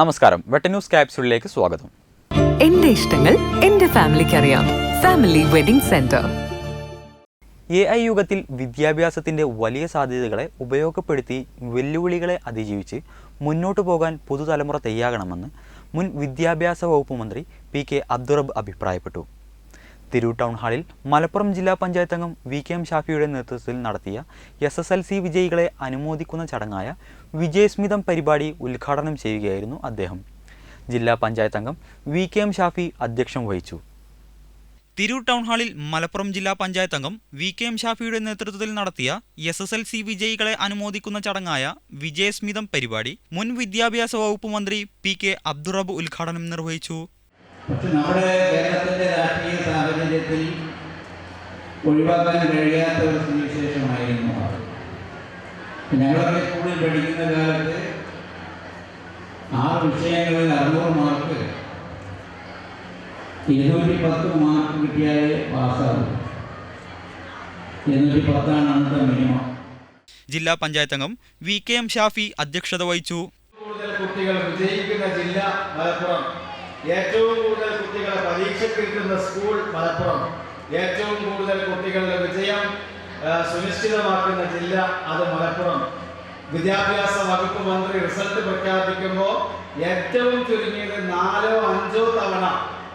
നമസ്കാരം. വെട്ട ന്യൂസ് ക്യാപ്സ്യൂളിലേക്ക് സ്വാഗതം. എന്റെ ഇഷ്ടങ്ങൾ എന്റെ ഫാമിലിക്ക് അറിയാം family wedding centre. A I യുഗത്തിൽ വിദ്യാഭ്യാസത്തിന്റെ വലിയ സാധ്യതകളെ ഉപയോഗപ്പെടുത്തി വെല്ലുവിളികളെ അതിജീവിച്ച് മുന്നോട്ടു പോകാൻ പുതുതലമുറ തയ്യാകണമെന്ന് മുൻ വിദ്യാഭ്യാസ വകുപ്പ് മന്ത്രി പി കെ അബ്ദുറബ് അഭിപ്രായപ്പെട്ടു. തിരൂർ ടൗൺ ഹാളിൽ മലപ്പുറം ജില്ലാ പഞ്ചായത്ത് അംഗം വി കെ എം ഷാഫിയുടെ നേതൃത്വത്തിൽ നടത്തിയ എസ് എസ് എൽ സി വിജയികളെ അനുമോദിക്കുന്ന ചടങ്ങായ വിജയസ്മിതം പരിപാടി ഉദ്ഘാടനം ചെയ്യുകയായിരുന്നു അദ്ദേഹം. ജില്ലാ പഞ്ചായത്ത് അംഗം വി കെ എം ഷാഫി അധ്യക്ഷം വഹിച്ചു. തിരൂർ ടൗൺ ഹാളിൽ മലപ്പുറം ജില്ലാ പഞ്ചായത്ത് അംഗം വി കെ എം ഷാഫിയുടെ നേതൃത്വത്തിൽ നടത്തിയ എസ് എസ് എൽ സി വിജയികളെ അനുമോദിക്കുന്ന ചടങ്ങായ വിജയസ്മിതം പരിപാടി മുൻ വിദ്യാഭ്യാസ വകുപ്പ് മന്ത്രി പി കെ അബ്ദുറബ് ഉദ്ഘാടനം നിർവഹിച്ചു. നമ്മുടെ കേരളത്തിന്റെ രാഷ്ട്രീയ സാഹചര്യത്തിൽ ഒഴിവാക്കാൻ കഴിയാത്ത ഒരു സ്ഥിതിവിശേഷമായിരുന്നു അത്. ഞങ്ങളൊക്കെ സ്കൂളിൽ പഠിക്കുന്ന കാലത്ത് ആ വിഷയങ്ങളിൽ അറുന്നൂറ് മാർക്ക് ഇരുന്നൂറ്റി പത്ത് മാർക്ക് കിട്ടിയാൽ പാസ്സാകും. ഇരുന്നൂറ്റി പത്താണ് അന്നത്തെ മിനിമം. ജില്ലാ പഞ്ചായത്ത് അംഗം വി കെ എം ഷാഫി അധ്യക്ഷത വഹിച്ചു. കൂടുതൽ കുട്ടികൾ വിജയിക്കുന്ന ജില്ല മലപ്പുറം. ഏറ്റവും കൂടുതൽ കിട്ടുന്ന സ്കൂൾ മലപ്പുറം. ഏറ്റവും കൂടുതൽ കുട്ടികളുടെ വിജയം സുനിശ്ചിതമാക്കുന്ന ജില്ല അത് മലപ്പുറം. വിദ്യാഭ്യാസ വകുപ്പ് മന്ത്രി റിസൾട്ട് പ്രഖ്യാപിക്കുമ്പോൾ ഏറ്റവും ചുരുങ്ങിയത് നാലോ അഞ്ചോ തവണ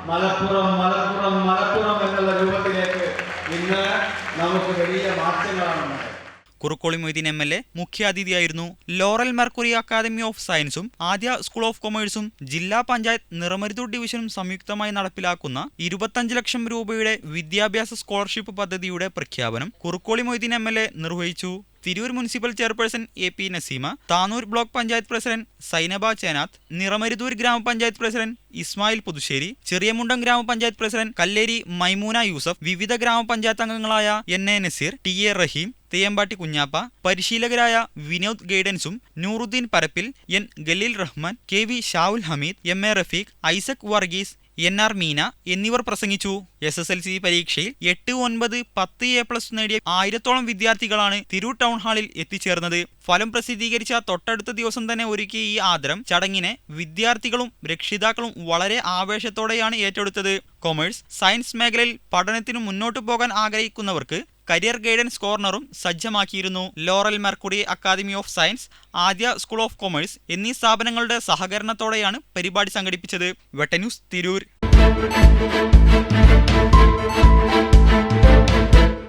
മലപ്പുറം മലപ്പുറം മലപ്പുറം എന്നുള്ള രൂപത്തിലേക്ക് ഇന്ന് നമുക്ക് വലിയ മാറ്റങ്ങളാണ് Kurukkoli Moitheen M L A മുഖ്യാതിഥിയായിരുന്നു Laurel Mercury academy of സയൻസും ആദ്യ സ്കൂൾ ഓഫ് കൊമേഴ്സും ജില്ലാ പഞ്ചായത്ത് നിറമരുതൂർ ഡിവിഷനും സംയുക്തമായി നടപ്പിലാക്കുന്ന ഇരുപത്തഞ്ച് ലക്ഷം രൂപയുടെ വിദ്യാഭ്യാസ സ്കോളർഷിപ്പ് പദ്ധതിയുടെ പ്രഖ്യാപനം കുറുക്കോളി മൊയ്തീൻ എം നിർവഹിച്ചു. Tirur municipal chairperson A P Naseema Tanur block panchayat president Sainaba Chenath Niramaruthur ഗ്രാമപഞ്ചായത്ത് പ്രസിഡന്റ് ഇസ്മായിൽ പുതുശ്ശേരി ചെറിയമുണ്ടം ഗ്രാമപഞ്ചായത്ത് പ്രസിഡന്റ് കല്ലേരി മൈമൂന യൂസഫ് വിവിധ ഗ്രാമപഞ്ചായത്ത് അംഗങ്ങളായ N A Naseer T A Raheem Theyyampatti Kunhappa പരിശീലകരായ Vinod ഗൈഡൻസും Nooruddeen Parappil N Galeel Rahman K V Shavul Hameed M A Rafeeq Isaac Varghese N R Meena എന്നിവർ പ്രസംഗിച്ചു. S S L C പരീക്ഷയിൽ എട്ട് ഒൻപത് പത്ത് എ പ്ലസ് നേടിയ ആയിരത്തോളം വിദ്യാർത്ഥികളാണ് Tirur town ഹാളിൽ എത്തിച്ചേർന്നത്. ഫലം പ്രസിദ്ധീകരിച്ച തൊട്ടടുത്ത ദിവസം തന്നെ ഒരുക്കിയ ഈ ആദരം ചടങ്ങിനെ വിദ്യാർത്ഥികളും രക്ഷിതാക്കളും വളരെ ആവേശത്തോടെയാണ് ഏറ്റെടുത്തത്. കൊമേഴ്സ് സയൻസ് മേഖലയിൽ പഠനത്തിന് മുന്നോട്ടു പോകാൻ ആഗ്രഹിക്കുന്നവർക്ക് കരിയർ ഗൈഡൻസ് കോർണറും സജ്ജമാക്കിയിരുന്നു Laurel Mercury academy of science ആദ്യ സ്കൂൾ ഓഫ് കൊമേഴ്സ് എന്നീ സ്ഥാപനങ്ങളുടെ സഹകരണത്തോടെയാണ് പരിപാടി സംഘടിപ്പിച്ചത്. വെട്ടന്യൂസ് തിരൂർ.